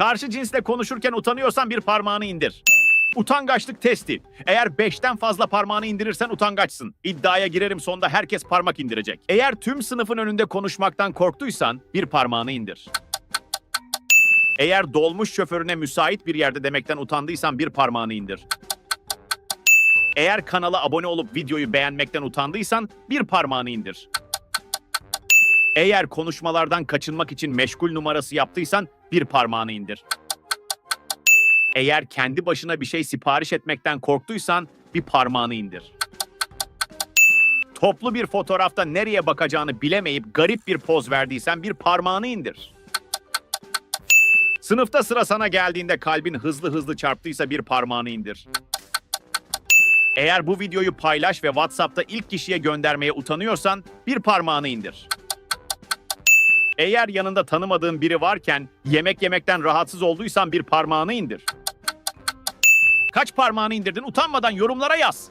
Karşı cinsle konuşurken utanıyorsan bir parmağını indir. Utangaçlık testi. Eğer beşten fazla parmağını indirirsen utangaçsın. İddiaya girerim sonda herkes parmak indirecek. Eğer tüm sınıfın önünde konuşmaktan korktuysan bir parmağını indir. Eğer dolmuş şoförüne müsait bir yerde demekten utandıysan bir parmağını indir. Eğer kanala abone olup videoyu beğenmekten utandıysan bir parmağını indir. Eğer konuşmalardan kaçınmak için meşgul numarası yaptıysan bir parmağını indir. Eğer kendi başına bir şey sipariş etmekten korktuysan bir parmağını indir. Toplu bir fotoğrafta nereye bakacağını bilemeyip garip bir poz verdiysen bir parmağını indir. Sınıfta sıra sana geldiğinde kalbin hızlı hızlı çarptıysa bir parmağını indir. Eğer bu videoyu paylaş ve WhatsApp'ta ilk kişiye göndermeye utanıyorsan bir parmağını indir. Eğer yanında tanımadığın biri varken yemek yemekten rahatsız olduysan bir parmağını indir. Kaç parmağını indirdin utanmadan yorumlara yaz.